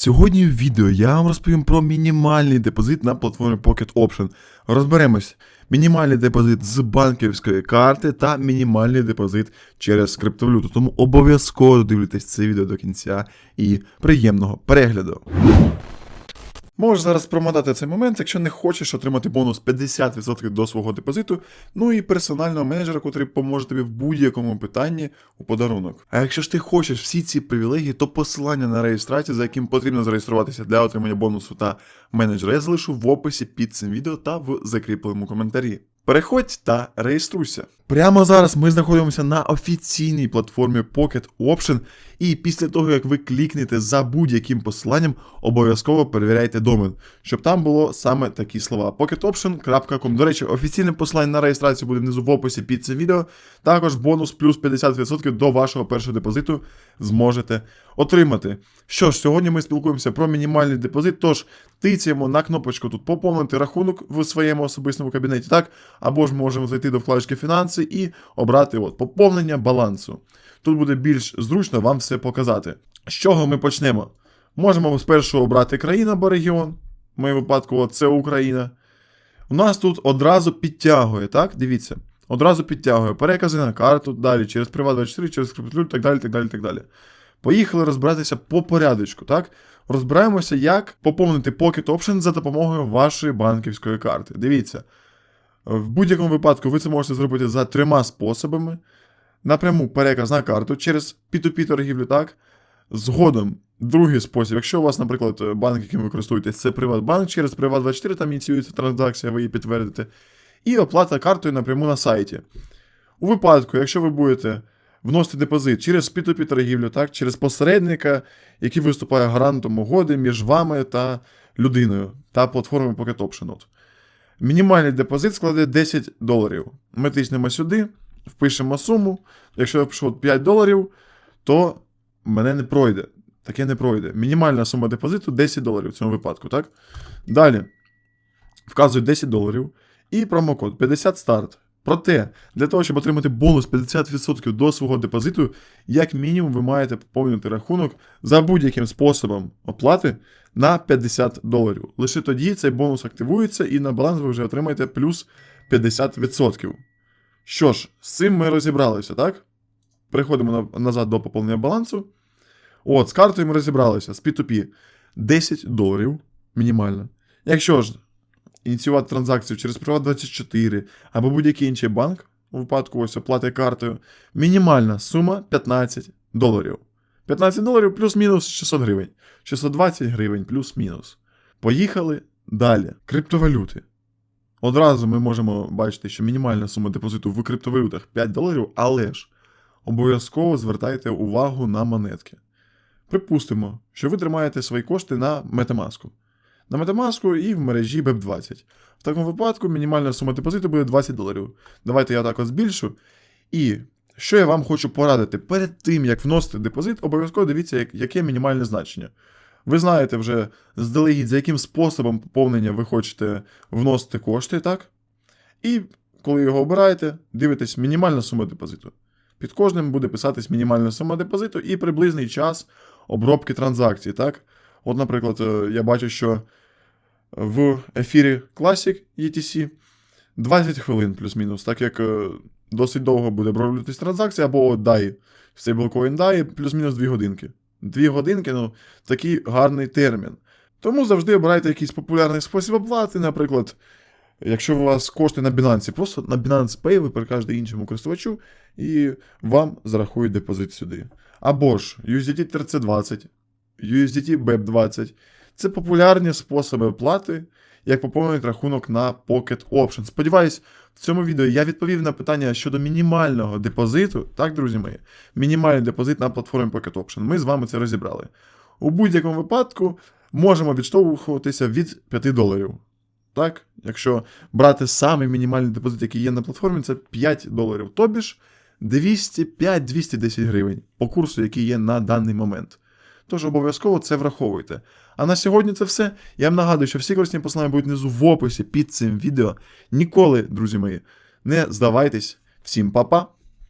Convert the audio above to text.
Сьогодні в відео я вам розповім про мінімальний депозит на платформі Pocket Option. Розберемось мінімальний депозит з банківської карти та мінімальний депозит через криптовалюту. Тому обов'язково додивляйтесь це відео до кінця і приємного перегляду. Можеш зараз промотати цей момент, якщо не хочеш отримати бонус 50% до свого депозиту, ну і персонального менеджера, який поможе тобі в будь-якому питанні у подарунок. А якщо ж ти хочеш всі ці привілегії, то посилання на реєстрацію, за яким потрібно зареєструватися для отримання бонусу та менеджера, я залишу в описі під цим відео та в закріпленому коментарі. Переходь та реєструйся. Прямо зараз ми знаходимося на офіційній платформі Pocket Option, і після того, як ви клікнете за будь-яким посиланням, обов'язково перевіряйте домен, щоб там було саме такі слова: pocketoption.com. До речі, офіційне посилання на реєстрацію буде внизу в описі під цим відео. Також бонус плюс 50% до вашого першого депозиту зможете отримати. Що ж, сьогодні ми спілкуємося про мінімальний депозит, тож тицяємо на кнопочку тут поповнити рахунок в своєму особистому кабінеті, так? Або ж можемо зайти до вкладочки фінанси і обрати от, поповнення балансу. Тут буде більш зручно вам все показати. З чого ми почнемо? Можемо спершу обрати країну або регіон. В моєму випадку, це Україна. У нас тут одразу підтягує, так? Дивіться. Одразу підтягує перекази на карту, далі через Приват24, через криптовалюту, так далі, так далі, так далі. Поїхали розбиратися по порядочку, так? Розбираємося, як поповнити Pocket Option за допомогою вашої банківської карти. Дивіться. В будь-якому випадку ви це можете зробити за трьома способами. Напряму переказ на карту через P2P торгівлю, так? Згодом, другий спосіб, якщо у вас, наприклад, банк, яким ви користуєтесь, це Приватбанк, через Приват24 там ініціюється транзакція, ви її підтвердите. І оплата картою напряму на сайті. У випадку, якщо ви будете вносити депозит через P2P торгівлю, так, через посередника, який виступає гарантом угоди між вами та людиною та платформою Pocket Option. Мінімальний депозит складе 10 доларів. Ми тиснемо сюди, впишемо суму. Якщо я пишу 5 доларів, то мене не пройде. Таке не пройде. Мінімальна сума депозиту 10 доларів в цьому випадку, так? Далі. Вказую 10 доларів і промокод 50 старт. Проте, для того, щоб отримати бонус 50% до свого депозиту, як мінімум ви маєте поповнити рахунок за будь-яким способом оплати на 50 доларів. Лише тоді цей бонус активується і на баланс ви вже отримаєте плюс 50%. Що ж, з цим ми розібралися, так? Переходимо на- назад до поповнення балансу. От, з картою ми розібралися. З P2P 10 доларів мінімально. Якщо ж ініціювати транзакцію через Приват24 або будь-який інший банк, у випадку ось оплати картою, мінімальна сума 15 доларів. 15 доларів плюс-мінус 600 гривень. 620 гривень плюс-мінус. Поїхали далі. Криптовалюти. Одразу ми можемо бачити, що мінімальна сума депозиту в криптовалютах 5 доларів, але ж обов'язково звертайте увагу на монетки. Припустимо, що ви тримаєте свої кошти на Metamask. На Metamask і в мережі BEP20. В такому випадку мінімальна сума депозиту буде 20 доларів. Давайте я так збільшу. І що я вам хочу порадити? Перед тим, як вносити депозит, обов'язково дивіться, яке мінімальне значення. Ви знаєте вже здалегідь, за яким способом поповнення ви хочете вносити кошти, так? І коли його обираєте, дивитесь мінімальна сума депозиту. Під кожним буде писатись мінімальна сума депозиту і приблизний час обробки транзакцій, так? От, наприклад, е, я бачу, що в ефірі Classic ETC 20 хвилин плюс-мінус, так як е, досить довго буде оброблюватись транзакція, або DAI, стейблкоін DAI, плюс-мінус 2 годинки. 2 годинки, ну, такий гарний термін. Тому завжди обирайте якийсь популярний спосіб оплати, наприклад, якщо у вас кошти на Binance, просто на Binance Pay ви перекажете іншому користувачу, і вам зарахують депозит сюди. Або ж USDT TRC20, USDT BEP20. Це популярні способи оплати, як поповнити рахунок на Pocket Option. Сподіваюсь, в цьому відео я відповів на питання щодо мінімального депозиту. Так, друзі мої, мінімальний депозит на платформі Pocket Option. Ми з вами це розібрали. У будь-якому випадку можемо відштовхуватися від 5 доларів. Так, якщо брати самий мінімальний депозит, який є на платформі, це 5 доларів. Тобі ж 205-210 гривень по курсу, який є на даний момент. Тож обов'язково це враховуйте. А на сьогодні це все. Я вам нагадую, що всі корисні посилання будуть внизу в описі під цим відео. Ніколи, друзі мої, не здавайтесь. Всім па-па!